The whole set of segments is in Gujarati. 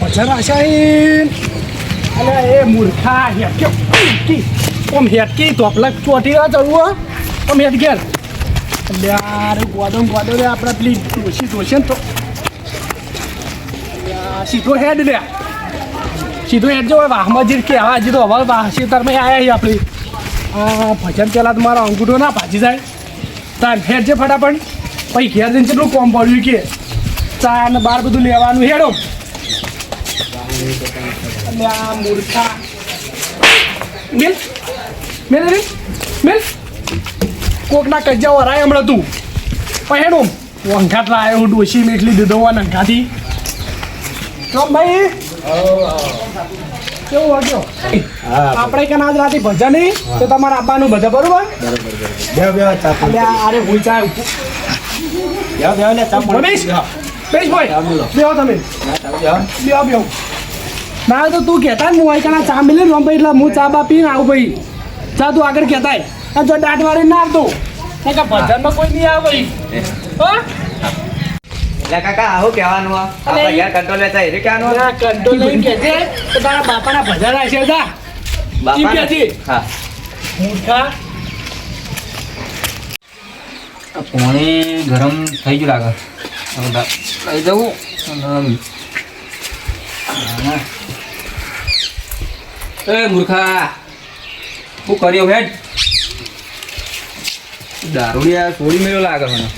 ભજન આશાહીન અલે, એ મૂર્ખા હેટક્યો હેટકી ઓમ હેટકી ધોપલા ચોટી ના ચડવું ઓમ હેટ ઘેર. યાર ગોદો ને ગોદો રે આપણે પેલી દોશે ને તો. સીધો હેડ લે. સીધો હેડ જો વાહમાં જે કે હજી તો હવે વાહ શેતરમાં આવ્યા છીએ આપણી. આ ભજન પહેલાં તો મારો અંગૂઠો ના ભાજી જાય. તાર હેડ છે ફટાફટ. પછી ઘેર જઈને કેટલું કોમ પડ્યું કે? ચા ને બાર બધું લેવાનું હેડો. અને આ મૂર્ખા. મિલ મિલ રે મિલ. કોકના કજ્જા વરાય હમણાં તું. પણ હેડો. વંઘાટ લાયો હું ડોશી મેટલી દીધો આ નંખાથી તો ભાઈ કેવું વાગ્યો? આપણે કે આજ રાતે ભજન નહીં તો તમારે આપવાનું બધા બરોબર? એટલે અરે ભૂલ ચા બેહો બેહો ને ચા પાણી. રમેશ ભાઈ. બેહો તમે. બેહો બેહો. ના તો તું કહેતા ને હું આઈકણા ચા મિલે ને ભાઈ એટલે હું ચા બા પીને આવું ભાઈ. ચા તું આગળ કહેતા આ જો દાંત વાળી ના આવતો. કે ભજનમાં કોઈ નહીં આવે ભાઈ. કાકા આવું કહેવાનું આ? આપણે કંટ્રોલ લેતા એ કહેવાનું ના કંટ્રોલ લઈને કહેજે. તો તારા બાપાના ભજન હશે જા. બાપા હા. મૂર્ખા. પાણી ગરમ થઈ ગયું લાગે. લઈ જવું. અને. એ મૂર્ખા શું કર્યો હેડ દારૂડિયા છોડી મેળ્યો લાગે મને.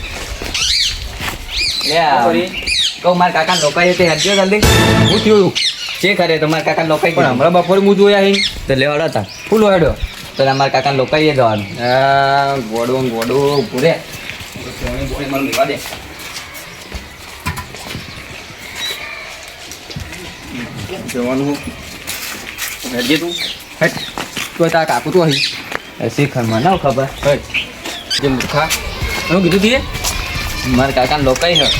લે આ. કહું મારા કાકા લોકાઈ તે હેડજો જલ્દી. હું થયું જે કરે મારા કાકા લોકાઈ પણ હમણાં બપોરે હું જોયા અહીં તો લેવાડો હતા ફૂલ હેડ્યો તો મારા કાકા લોકાઈએ જવાનું. ગોડું ગોડું પૂરે મને લેવા દે જવાનું હેડજે તું? હેડ તું તારા કાકુ તો અહીં. શીખરમાં ના ખબર. હેડ જે મૂર્ખા. શું કીધું તીએ મારા કાકા લોકાઈ હું.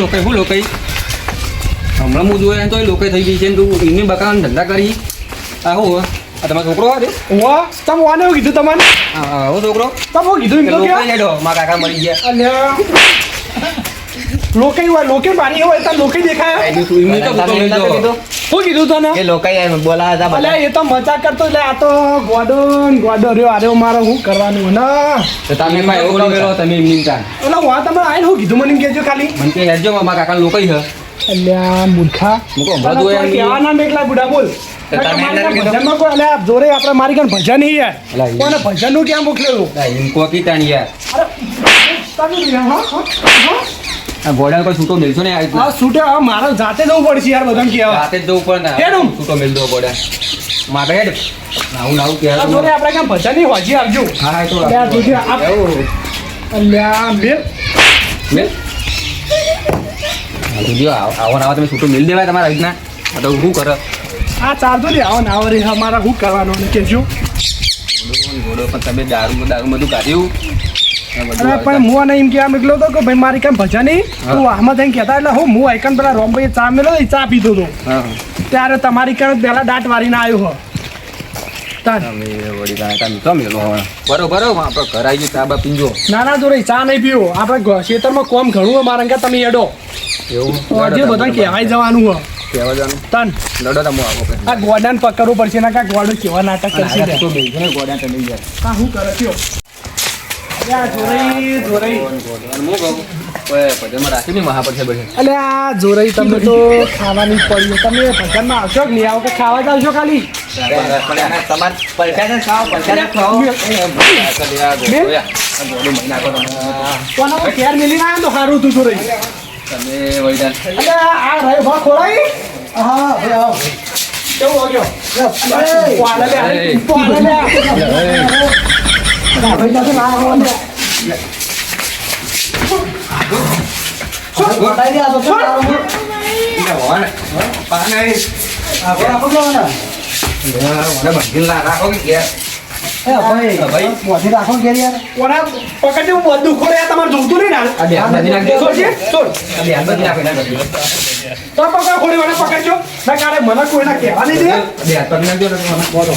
લોકાઈ? શું લોકાઈ? હમણાં હું જોયા તો એ લોકાઈ થઈ ગઈ છે. તું એની બકાન ધંધા કરી. આ શું હોય? આ તમારો છોકરો હતો વાહ તમે વાને કીધું તમને? આ આવો છોકરો. તમે કીધું? એમ તો કે હેડો. મારા કાકા મરી ગયા. અલ્યા. લોકે હોય લોકે મારી હોય તો લોકે દેખાય. તું શું કીધું તને? એ લોકાઈ બોલાવ્યા હતા ભલે એ તો મજાક કરતો એટલે આ તો ગોડો રહ્યો ગોડો રહ્યો આરે મારે શું કરવાનું ને. તો તમે એમાં એવો કરો તમે એમની એટલે વા તમે આવીને શું કીધું? મને કહેજો ખાલી. મને કે હેડજો મારા કાકા લોકો છે. અલ્યા મૂર્ખા. મૂકો કહું, હમણાં તને જોયા કોઈ નહીં. કહેવા ના મેકલા બુડા બોલ. જોરે આપણે મારી કાન ભજન યાર. અલા, એ- કોને ક્યાં મોકલેલું? કોકી તાણ યાર. અરે હા હા. ઘોડાને કોઈ છૂટો મેલશો ને આ રીતના. આ મારો જાતે જવું પડશે યાર બધાને કહેવા. જાતે જ જવું પડે હેડું. છૂટો મેલ દો ઘોડા મારે હેડ. નાવું નાવું કે આ જોડે આપણે ક્યાં ભજનની હોજી આવજો હા તો આ જોજે, આ-. અલ્યા મેલ. મેલ? જોજો, આવો આવો ને આવો તમે છૂટો મેલ દેવાય તમારા રીતના. આ તો શું કરે? આ ચાલતો ને આવો ના આવો રે અમારા શું કરવાનું કેજો. ઘોડો પણ તમે દારૂ દારૂ બધું કાઢ્યું? પણ હું અને એમ કહેવા મોકલ્યો હતો કે ભાઈ મારી કાંઈ ભજા નહીં. તું આમાં થઈને કહેતા એટલે હું હું આઈકન પેલા રોમભાઈ ચા મેલો એ ચા પીધો હતો. ત્યારે તમારી કાંઈ પેલા દાંત વારીને આવ્યો હો. ના ના જોડે ચા નહીં પીવો. આપણે ખેતરમાં કોમ ઘણું હોય મારા તમે એડો એવું? જે બધા કહેવાય જવાનું તાન. લડો તમે આવો. આ ગોડાન પકડવું પડશે ના કાંઈ ગોડું કેવા નાટક કરશે તો? બેસી ને તમે યાર. આ શું કરે થયો અલ્યા જોરઈ આ જોરાઈ તમે તો ખાવાની પડી. તમે ભજનમાં આવશો કે નહીં આવો કે ખાવા જ આવશો ખાલી ઘેર તો સારું તું જોરઈ તમે વળી જાણ. અલે આ રહે ભા હા ભાઈ આવો. કેવું વાગ્યો? રાખો કે. મોઢે રાખો ઘેર યાર. ઓલા પકડજો, હું બધું ખોરે, આ તમારે જોવતું નહીં ને? આ બે હાથ બાંધી નાખજો. છોડજે, છોડ. આ બે હાથ બાંધી નાખો, એના બાજુ. તો પકડ, ખોરી વાળા પકડજો. ના કારે મને કોઈના કહેવા નહીં દે. બે હાથ બાંધી નાખજો.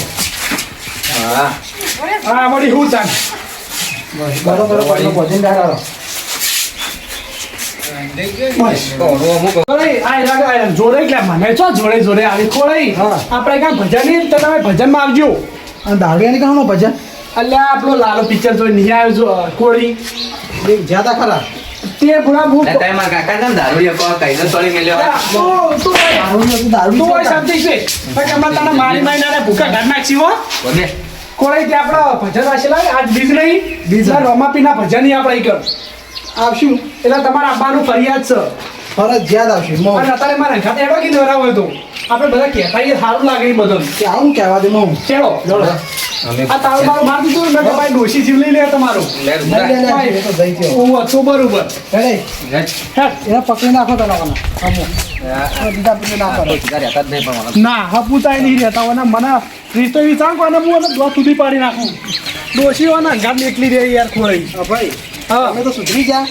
હા, મળી હું ચાલ. બરોબર, ભોજન આ જોડે એટલે મને છો જોડે જોડે આવી ખોળાઈ હા. આપણે કાંઈ ભજન નહીં તો તમે ભજનમાં આવજો. અને દારૂડિયાની કામનું ભજન? અલ્યા આપણો લાલો પિક્ચર જોઈ નહીં આવ્યો જો કોળી. જ્યાં ખરા. તે ભૂલા ભૂલ તે મારા કાકા છે ને દારૂડિયો કહો, કહીને તોડી મેલ્યો. તો તું ભાઈ તો દારૂ તો હોય સમજી છે. પણ અમાર તને મારી મારી ના ભૂકા ઘર નાખશી હો. બોલે. કોળાઈ તે આપણા ભજન આશેલા આજ બીજ નહીં. બીજા રમાપીના ભજન આપણે કર. આવશું. એટલે તમારા આબાનું ફરિયાદ છે. ફરજિયાત આવશે મો. અને અત્યારે મારા ખાતે એડો કીધું હોય હતો આપણે બધા કહેતા સારું લાગે એ બધું. કે આવું કહેવા દે મો. ચેડો આ તારું મારું માર દીધું ને ભાઈ ડોશી જીવલી લે તમારું. તો બરોબર. હેડે, એને પકડી નાખો તો લોકોને. અમો. આ બીજા પકડી નાખો. કોઈ શિકાર રહેતા જ નહીં પણ મને. ના હપુતાય નહીં રહેતા હોય ને. મને રીતો વિચાર કોને હું એને દોત સુધી પાડી નાખું. ડોશીઓના ઘાટ નીકળી રહી યાર ખોરાઈ. હા, ભાઈ હા. તમે તો સુધરી ગયા.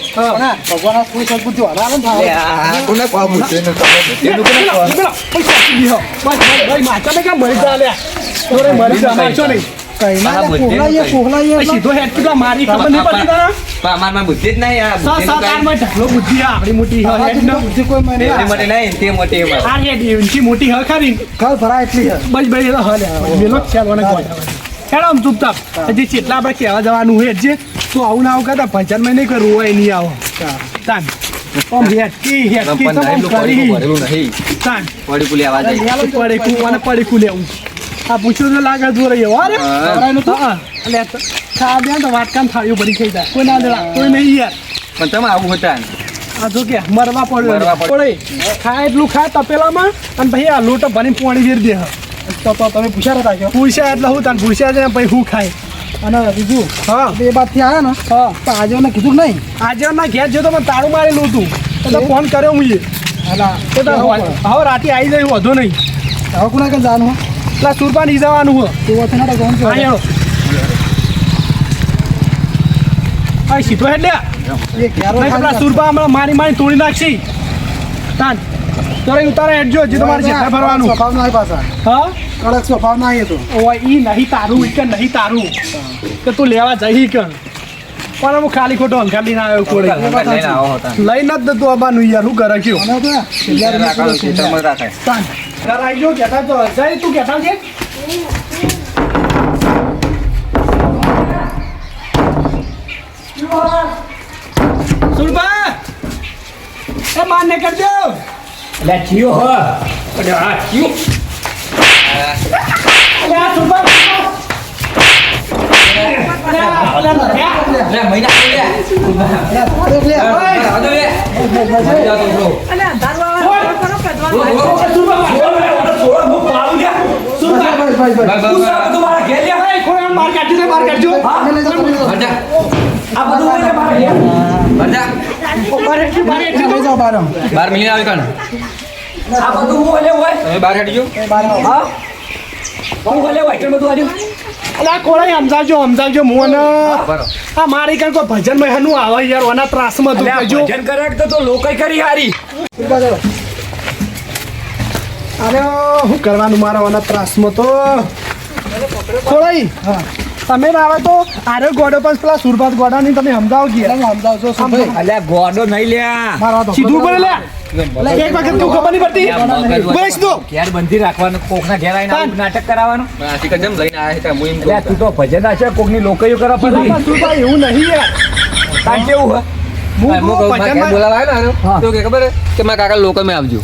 ભગવાન કોઈ સદબુદ્ધિ વધારે ને કોને કહો પૂછ્યું એને એનું કોને પૈસા દીધો. બસ, કેમ મરી જા લ્યા? મરી જા, મારશો નહીં. ના. સીધો હેડ કેટલા મારી ખબર નહીં તને? પણ અમારમાં બુદ્ધિ જ નહીં, આ સાત બુદ્ધિનું સાત કાંઈ- આઠમાં ઢગલો બુદ્ધિ આપણી મોટી હ, હેડ જેટલી બુદ્ધિ કોઈ મને એની નહીં. તે મોટી હ. આ હેડ એવનથી મોટી હ ખરી ઘર ભરા એટલી હ બસ ભાઈ હ લે મેલો જ ચાલવાને કોઈ હેડ આમ ચૂપચાપ. હજી કેટલા આપણે કહેવા જવાનું હોય જે તો આવું ના આવું કરતા ભજનમાં નહીં કરવું હોય નહીં આવો. તાન. આમ હેટકી હેટકી પણ તો આમ નહીં, લોકો કરી. તાન. વળી પેલી આવાજ પડી પડે કું અને પડે કું લેવું. આ પૂછ્યું તો લાગે જોર રહ્યો અરે હા. હા. એટલે આ તો તો વાટકામ થાળીઓ ભરી ખાઈ જાય. કોઈ ના દેવા કોઈ નહીં યાર. પણ તમે આવું હતા આ જો કે મરવા પડ્યો મરવા પડે ખા એટલું ખાય તપેલામાં અને પછી આ લોટો ભરીને પાણી વેર દે. તો તો તમે પૂછ્યા હતા કે? પૂછ્યા એટલે હું તને પૂછ્યા છે પછી હું ખાય. અને બીજું હા. બે બાદથી આવ્યા ને હા. તો આજે મને કીધું નહીં? આજે ના ઘેર જો તો મને તાળું મારેલું હતું એટલે ફોન કર્યો હું તો હવે રાતે આવી જાય વધુ નહીં. હવે કોના કે જાનું એટલે સુરપા નહીં જવાનું હોય તેવો છે ને કોણ કે આયો આ સીધો હેડ લે. પેલા સુરપા હમણાં મારી મારી તોડી નાખશી. તાન. તારે ઉતારે હેડજો જે તમારે છે ભરવાનું. સ્વભાવ ના પાછા. હા? કડક સ્વભાવ ના એ તો. ઓય ઈ નહીં તારું ઈ કે નહીં તારું. કે તું લેવા જઈ કે. પણ હું ખાલી ખોટો અંકાલી ના આવ્યો કોડે. લઈને જ દતું આબાનું યાર શું કરે કયો અને તો શિયાળ ને રાખવાનું પેલું શિયાળ. ખેતરમાં રાખે. તાન. ઘર આવી ગયો કહેતા તો જય તું કહેતા છે? સુરભા! એ માન્ય કરજો એટલે હ. આ સુરભા અરે આ ઓલા નથિયા. લે, મહિના થઈ ગયા. એટલે લે, આવજો લે. મરી જાઓ તો બરો. બાર મિલી આવી કાઢ. આ બધું હું એટલે હોય બાર હેડજો. એ હા હું એટલે હોય એટલું બધું આવ્યું અલા કોળાઈ સમજાવજો સમજાવજો મોને બરો. આ મારી કઈ કોઈ ભજનમાં હનું આવે યાર ઓના ત્રાસમાં તું એટલે આ કહેજો ભજન કરે તો તો લોકોય કરી હારી. અરે શું કરવાનું મારા ઓના ત્રાસમાં તો? કોળાઈ? હા. તમે ના આવે તો આરે ગોડો પણ પેલા સુરભાત ગોડાની તમે સમજાવો કે. સમજાવજો અલ્યા ગોડો નહીં લ્યા સીધું પર લ્યા એક વખત તું ખબર નહીં પડતી. બોલીશ તું ઘેર બંધી રાખવાનું કોકના ઘેર આવીને નાટક કરાવવાનું. પણ જેમ લઈને આયા છે હું એમ કહું તું તો ભજન હશે કોકની લોકોયો કરવા પડે એવું નહીં યાર. તાર કેવું હે? હું ને તો કે ખબર કે મારા કાકા લોકો મેં આવજો.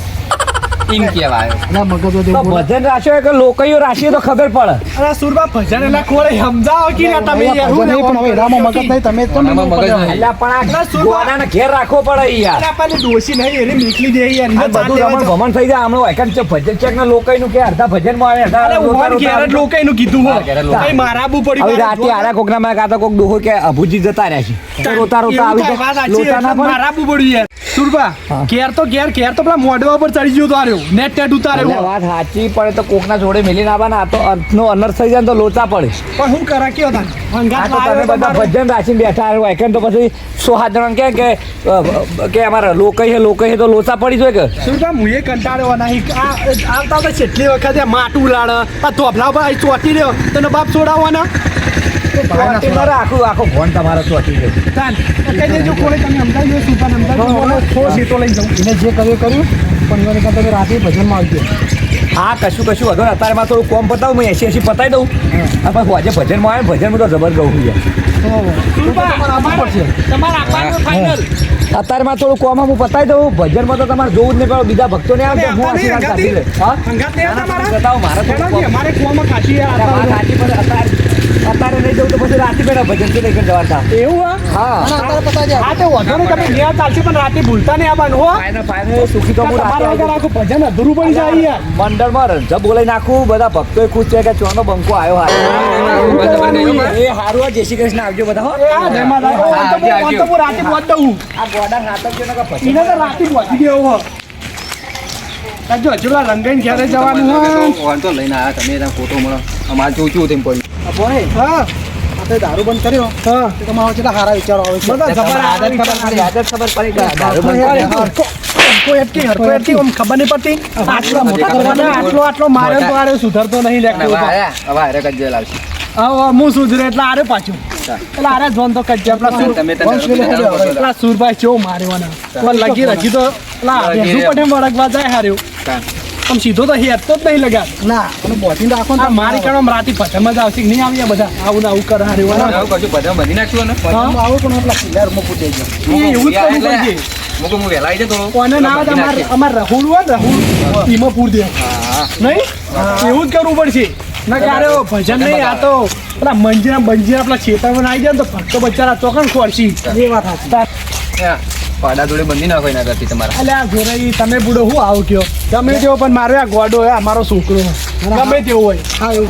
એમ કહેવાય. ના મગજ તો ભજન રાખ્યો કે લોકોયો રાખ્યો તો ખબર પડે. અરે સુરબા ભજન એટલે કોળાઈ સમજાવો કે ના તમે યાર હું નહીં, પણ હવે એનામાં મગજ નહીં તમે તો મગજ નહીં. નહીં. પણ આ સુરબાને ઘેર રાખવો પડે યાર. આપણને ડોશી નહીં એને નીકળી દે યાર બધું રમણ ભમણ થઈ જાય. હમણાં એકમ છે ભજન ચેક ના લોકોનું કે અડધા ભજનમાં આવે અડધા રોતા ઘેર જ લોકોનું કીધું હો. ભાઈ મારા આબુ પડી હવે રાતે આરા કોકના માં કાતો કોક દોહો કે અભુજી જતા રહ્યા છે. રોતા રોતા આવી લોટા ના એટલે પડે. મારા આબુ પડ્યું યાર સુરબા ઘેર તો ઘેર ઘેર તો પેલા મોઢવા પર ચડી ગયો તો આર્યો નેટ નેટ એટલે ઉતાર્યો વાત સાચી પડે તો કોકના જોડે મેલી આ તો અર્થનો અનર્થ થઈ જાય તો લોચા પડે. પણ હું કરા કયો તાન? તો તમે બધા ભજન રાખીને બેઠા હોય કે તો પછી સો હાથ જણા કે કે કે અમારા લોકો છે લોકો છે તો લોચા પડી જોઈએ કે? સુરભા હું એ કંટાળ્યો નહીં. આ આવતા તો કેટલી વખતે માટું લાડ આ પર અહીં ચોટી રહ્યો. તને બાપ છોડાવવાના? રાખું આખો ફોન તમારો ચોટી ગયો. તાન તો કહી દેજો કોઈ તમે અમદાવાદ જો સુપર અમદાવાદ થોડો સીટો લઈ જાઉં એને જે કર્યું કર્યું. પણ મને કાં તમે રાતે ભજનમાં આવજો. હા કશું કશું વધુ નહીં. અત્યારે માં થોડું કોમ પતાવું હું એસી એસી પતાવી દઉં. હા. પણ આજે ભજનમાં આવે ભજનમાં તો જબર ગયું યાર. સુરપા, અમારે- તમારે આપવાનું ફાઇનલ અત્યારે માં થોડું કોમ હું પતાવી દઉં. ભજનમાં તો તમારે જોવું જ નહીં પડે બીજા ભક્તો ને આવે હું આશીર્વાદ કાઢી લે? બતાવો મારે થોડું અત્યારે અત્યારે નહીં જવું તો પછી રાતે પેલા ભજનથી લઈને જવા હતા એવું હા? હા. અત્યારે પતા જાય. હા તો વાંધો તમે ચાલશે પણ રાતે ભૂલતા નહીં આવવાનું હો. સુખી તો હું રાતે ભજન અધૂરું પડી જાય યાર મંડળમાં રંજા બોલાઈ નાખું બધા ભક્તો ખુશ છે કે ચોનો બંકો આવ્યો એ હારું આ જય શ્રી કૃષ્ણ આવજો બધા હો. હા, જય માતા. આવજો, નહીં, રાતે પહોંચ દઉં. આ ગોડા નાટક છે ને પછી એને તો રાતે પહોંચી દેવો હો. જો હજુ રંગાઈને ઘેરે જવાનું હોય. તો લઈને આવ્યા તમે ફોટો મળો અમારે જોવું છું તેમ પડ્યું બોય હા. આપણે દારૂ બંધ કર્યો. હા. તો તમારા કેટલા સારા વિચારો આવે છે. બધા જબર આદત ખબર પડી આદત ખબર પડી દારૂ બંધ કર્યો. હરકો હરકો એટકી, હરકો એટકી, આમ ખબર નહીં પડતી આટલો મોટા કરવાના, આટલો આટલો માર્યો તો આરે સુધરતો નહીં લેખતો હવે લાવશે હું સુધરે એટલે આરે પાછું. એટલે આરે જોન તો કજ્જા તમે. પેલા સુરભાઈ ચો માર્યોના પણ લગી રજી તો પેલા વળગવા જાય હાર્યો. પણ સીધો તો હેરતો જ નહીં લગા ના અને બોધીને રાખો ને આ મારી કારણે રાતી પથમ જ આવશે નહીં આવી બધા? આવું ને આવું કરે હવે કશું બધા બંધી નાખ્યું ને આવો પણ આપણા કિલ્લારમાં રૂમ દેજો એ એવું જ કરવું પડશે. મૂકો હું વહેલા આવી જતો. કોને ના અમાર અમાર રહોડ હોય ને રહુલ એમાં પૂર દે. નહીં? એવું જ કરવું પડશે. ના ક્યારે ભજન નહીં આ તો પેલા મંજીરા બંજીરા પેલા ખેતરમાં આવી જાય ને તો ભક્તો બચારા ચોકન ખોરશી. એ વાત સાચી. હા. પાડા જોડે બંધી નાખો એના કરતી તમારા. એટલે આ જોરાઈ તમે બુડો હું આવો કયો? ગમે તેવો પણ મારો આ ગોડો હે આ મારો છોકરો ગમે તેવો હોય. હા એવું.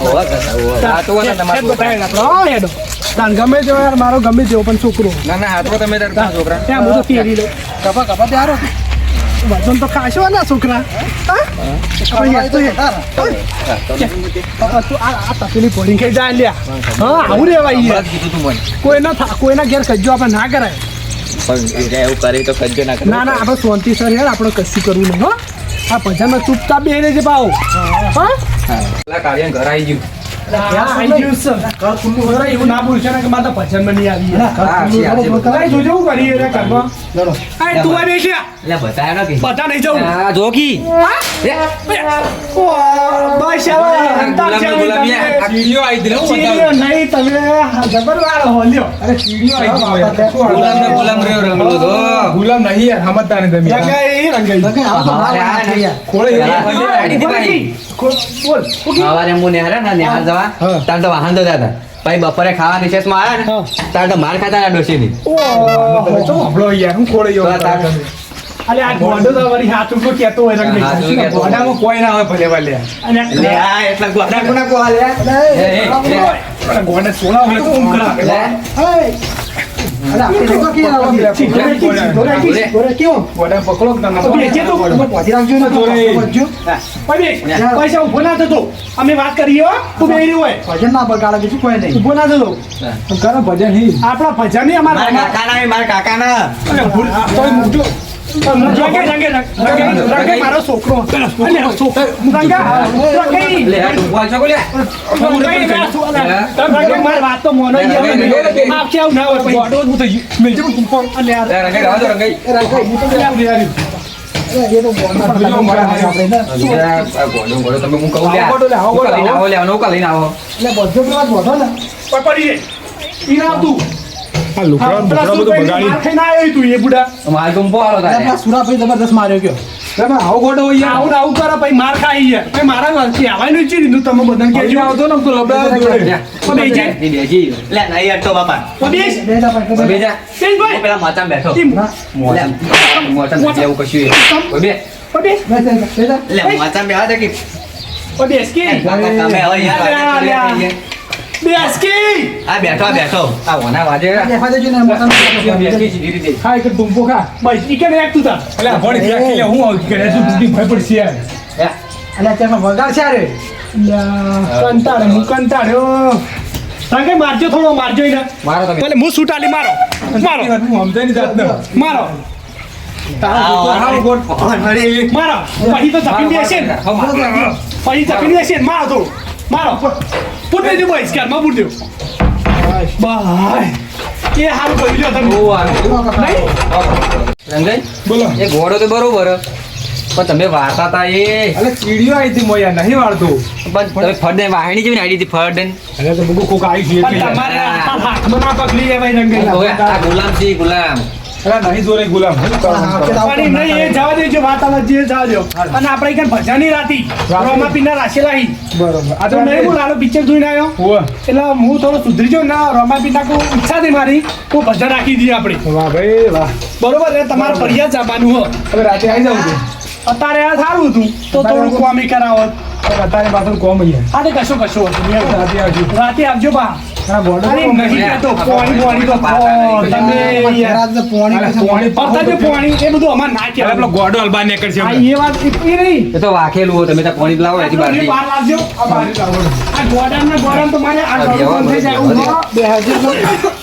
તાન ગમે તેવો યાર મારો ગમે તેવો પણ છોકરો ના ના હાથમાં તમે તાર છોકરા. ત્યાં બધું ફેરી લો કપા કપા ત્યારો વજન તો ખાશો ને છોકરા. તપેલી પડી ખાઈ જાય લ્યા. હા આવું રેવાય હમણાં યાર જ કીધું કોઈના કોઈના ઘેર કજો આપણે ના કરાય. પણ એવું કરે તો કજ્જો ના ના ના આપણે શાંતિ સર યાર આપણે કશું કરવું નહીં હો. આ ભજનમાં ચૂપચાપ બેહી રહેજે ભાવ હા. હા? પેલા કાળિયાને ઘર આવી ગયું. એવું ના બોલશે ને કે મારે તો ભજનમાં નહીં આવી ના, જોજો કરી તું આ એટલે નહીં જવું. જોકી બસ કીડીઓ આવી. નહીં તમે જબરવાર ગુલામ ગુલામ રહ્યો રંગલો તો ગુલામ નહીં યાર સમજતા નહીં તમે. રંગાઈ રંગાઈ ખોળે. બોલ સવારે હું નેહારે ને નેહાર જવા તાર તો વાહન તો જતા. પછી બપોરે ખાવા રિસેસમાં આવ્યા ને તાર તો માર ખાતા ના ડોસી ની તો અલે આ ગોંડો વળી હાથ હોય. ગોડામાં કોઈ ના હોય ભલે ભલે અને આ એટલા ગોડા કોના સોના હોય તો પૈસા ઊભો ના થતો અમે વાત કરીએ તું હોય ભજન ના બગાડે બીજું કોઈ નહીં ઊભો ના થતો કરો ભજન નહીં આપણા ભજન નહીં મારા અમારા કાકાના મારા કાકાના તોય મૂકજો મારો છોકરો છોકરો આ આવું ના હોય ગોડો હું થઈ મેં જેવું તું અલે યાર રંગાઈ દો, રંગાઈ. તો લે, આ તમે હું. આવો આ જબરદસ્ત માર્યો ગયો તમે આવો ખોટો હોય આવું આવું કરો પછી માર ખાઈ ગયા. પછી મારા વર્ષથી આવવાનું છે ને તમે બધાને કેજો આવતો ને તો લબડા જોડે. લે, તો નહીં હટતો બાપા. તો બેસ. બે જા પણ બે જા. બેસ ભાઈ. પેલા માચામાં બેઠો. મોટા મોટા એવું કશું એ. બે. તો બેસ બે લે બેહવા દે કે તો બેસ કે? કાકા તમે હવે અહીંયા અલ્યા, પાછળ અલ્યા. બેસ કે આ બેઠો. બેઠો આ વના વાજે. દેખા દેજો ને મોટા બેસી સીધી રીતે. હા એક ટૂંપો ખા. બસ ઈ કે એક તું તા એટલે ભણી ક્યાં કે હું આવું કે શું તૂટી ભય પડશે યાર? લે. અલ્યા તેમાં વગાડ છે રે અલ્યા, કંટાળે હું કંટાળ્યો રંગે મારજો થોડો મારજો એને. મારો તમે. ભલે હું સુટાલી મારો. મારો. હું સમજાયની જાત ને મારો. તારા ગોટ મારો. પછી તો જપી દેશે ને. હા, મારો. પછી જપી દેશે મારો થોડું. મારો પૂટ દેજો બોઈસ કારમાં પૂટ દેજો બાય. એ હારું કહી લ્યો તમે. બહુ રંગાઈ બોલો. એ ઘોડો તો બરોબર. પણ તમે વાતા તા એ. અરે ચીડિયો આવી હતી મોયા નહીં વાળતો. પણ તમે ફળને વાહણી જેવી આવી હતી ફરડે અરે તો બગુ કોક આવી છે તમારે હાથમાં ના પકડી રંગેલા હવે આ ગુલામ છે ગુલામ. અરે નહીં જોરે ગુલામ. હું પણ નહીં એ જવા દેજો વાત આવા જે જવા દો. અને આપણે કઈ ભજાની રાતી રોમા પીના રાશેલા હી. બરોબર. આ આ તો નહીં હું લાલો પિક્ચર જોઈને આવ્યો. ઓવા એટલે હું થોડો સુધરી જો ના રોમા પીના કોઈ ઈચ્છા થઈ મારી હું ભજન રાખી દઈએ આપણે. વાહ ભાઈ વાહ. બરોબર એ તમારે ફરિયાદ જવાનું હો. હવે રાતે આવી જાવ છું. અત્યારે આ સારું હતું. તો થોડું કોમી કરાવત. અત્યારે પાછળ કોમ અહીંયા હા તો કશું કશું રાતે આવજો. રાતે આવજો. બા. બે હાજર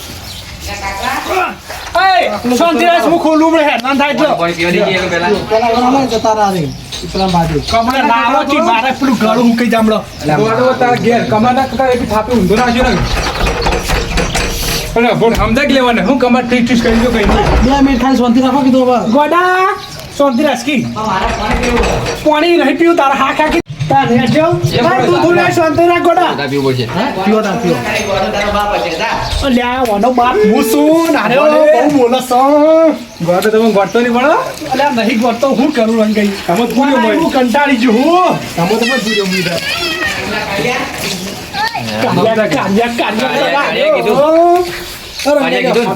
એય, શાંતિરાજ, હું ખોલું પડે હેરાન થાય તો. પેલા હોય જતા રહ્યા રે ઇસ્લામ બાજુ કમળે નાળો થી મારે પેલું ગળું મૂકી જામડો ગોડો તારા ઘેર કમા ના કતા એક થાપે ઊંધો નાખ્યો ને અરે લેવાને હું કમર ઠીક કરી દો કઈ બે મિનિટ ખાલી શાંતિ રાખો કીધું ગોડા શાંતિરાજ કી પાણી નહીં પીવું તારા હા ખાકી તાર હેઠજો ભાઈ તું થોડું શાંતિ રાખ ગોડા. બધા પીવું પડશે. પીવો તા પીવો. અલ્યા વાનો બાપ હું શું નારે બહુ બોલો છો તમે ગોડતો નહીં પડો. અલ્યા નહીં ગોતો હું કરું રંગાઈ આમ જ પૂર્યો હું કંટાળી છું હું. આમ તો પણ પૂર્યો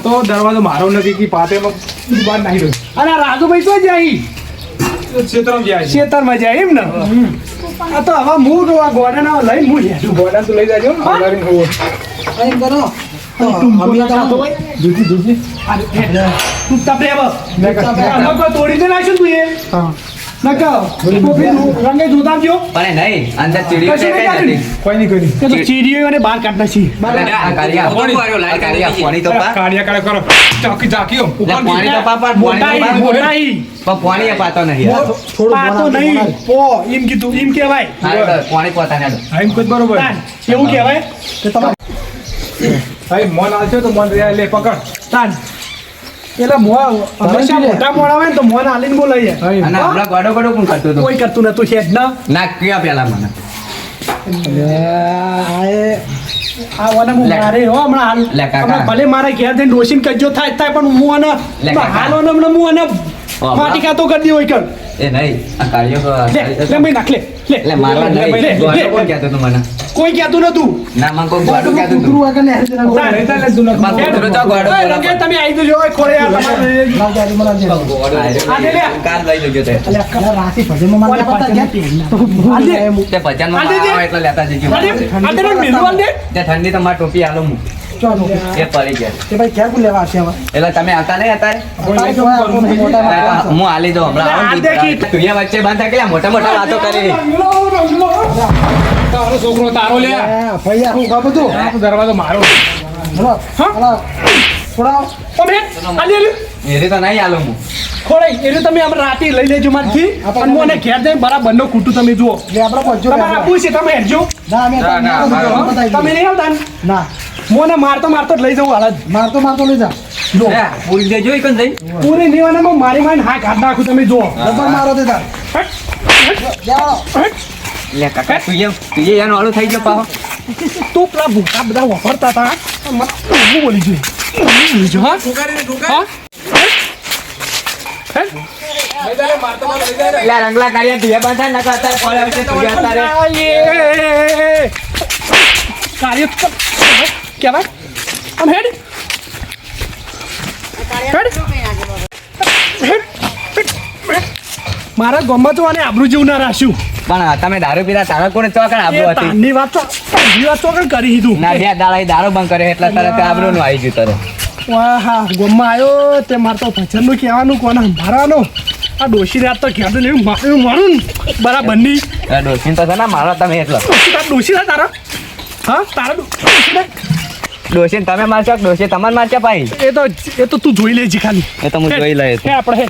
તો દરવાજો મારો નથી કે પાતે બહાર નાખી દઉં. અરે રાજુભાઈ તો જાય ક્ષેત્રમાં જાય છે ખેતરમાં જાય એમ ને? આ તો હવે હું તો આ ગોડાના લઈને હું હેઠું ગોડા તો લઈ જાજો. અંધારીને હોવો. એમ કરો. તો અમે તો દૂધી દૂધી. તું તપે હવે. કોઈ તોડીને નાખ્યું તું એ? હા. પણ નહીં અંદર કશું નહીં દેખાય નથી કોઈ નહીં કરી કે તો ચીડીઓ અને છીએ. અરે આ કાળિયા પોણી વાળો લાઈટ કાળિયા કાઢી પોણી તો પા. કાઢ્યા કાઢ્યા કરો. ચાકી ચાકીઓ પાણી તો પા પણ મોટા પાણી તો ઈ, પા. મોટા ઈ. પણ પાણી પાતો નહીં. થોડું પાતો નહીં. પો એમ કીધું એમ કહેવાય. પાણી પોતાને હાલો. એમ કોઈ બરોબર. એવું કહેવાય. કે તમે ભાઈ મોન આવશે તો મોન લે પકડ. તાન. એટલે મો હંમેશા મોટા મોડા હોય ને તો મોન આલીને બોલાઈએ અને હમણાં ગાડો ગોડો પણ કરતું હતું? કોઈ કરતું નતું છે ના? ના કયા પેલા મને? આ એ હું લે. મારે હો હમણાં હાલ લે ભલે મારા ઘેર જઈને ડોસીને કજ્જો થાય થાય પણ હું આને હાલો ને હમણાં હું આને તો કરી દઉં કર. એ નહીં આ કાળિયો તો- લે લે નાખ લે લે. લે મારા લે, નહીં લે, ગોડો લે. કોણ કહેતું હતું મને? કોઈ કહેતું નતું ના મને કોઈ ગોડો કહેતો તું ગુરુ આગળ ને હેરી ના જૂના તો ગોડો બોલા તમે આવી તો ઓય, ખોળે યાર તમારે મને આજે. લે. કાલ લઈ લેજો તે. રાતી ભજનમાં મને ઓલે પતા પાછળ? ગયા આ દે. તે ભજનમાં આ દે, દે. આવે એટલે લેતા જજો. આજે મેલું દે. તે ઠંડી તમાર ટોપી આલો હું. ચાલો એ પડી ગયા તે ભાઈ ક્યાં કોઈ લેવા છે હવે? એટલે તમે આવતા નહીં. હું આલી હમણાં. આવું ને વચ્ચે બંધ મોટા મોટા વાતો કરી. તારો છોકરો તારો લે. ભાઈ દરવાજો મારો. તમે. તો નહીં આલું હું. એટલે તમે આમ રાતે લઈ લેજો મારથી. અને મને ઘેર જઈને બરાબરનો ખૂટું તમે જુઓ. એટલે આપણે આપવું છે તમે હેરજો ના ના, ના, તમે નહીં આવતા ને? ના મોને મારતો મારતો જ લઈ જવું હાલ મારતો મારતો લઈ જા. જો. લે, પૂરી દે જોઈ કન જઈ. પૂરી નીવાનામાં મારી મારી હા હાથ નાખું તમે જુઓ. રબર મારો તે તાર. લે કાકા તું એમ તું એનું વાળું થઈ ગયો પાહો તું પેલા ભૂખા બધા વફરતા હતા. મને ઊંઘું બોલી હા? લે. રંગલા કાઢ્યા તું બાંધા આવશે તું એ, કાર્ય તો કહેવાય આમ હેડ હેડ. મારા ગમત તો આને આબરૂ જેવું ના રાખ્યું. પણ તમે દારૂ પીતા તારા કોને ચોકડ એ આબરૂ હતી? ની વાત તો ની વાત કઈ કરી દીધું. ના બે દાડા દારૂ બંધ કર્યો એટલે તરત આબરૂ નું આવી ગયું તારે. વાહ હા ગમમાં આવ્યો તે મારે તો ભજનનું કહેવાનું કોને સંભાળવાનું? આ ડોશી રાત તો કહેતું લેવું મારું મારું બરાબરની એટલે તો છે ને મારો તમે એટલો. ડોશી તારા? હા તારા ડોશી ના? ડોસીને તમે મારશો ડોસી તમારે મારશે ભાઈ. એ તો એ તો તું જોઈ લેજે ખાલી. એ તો હું જોઈ લઈશ આપણે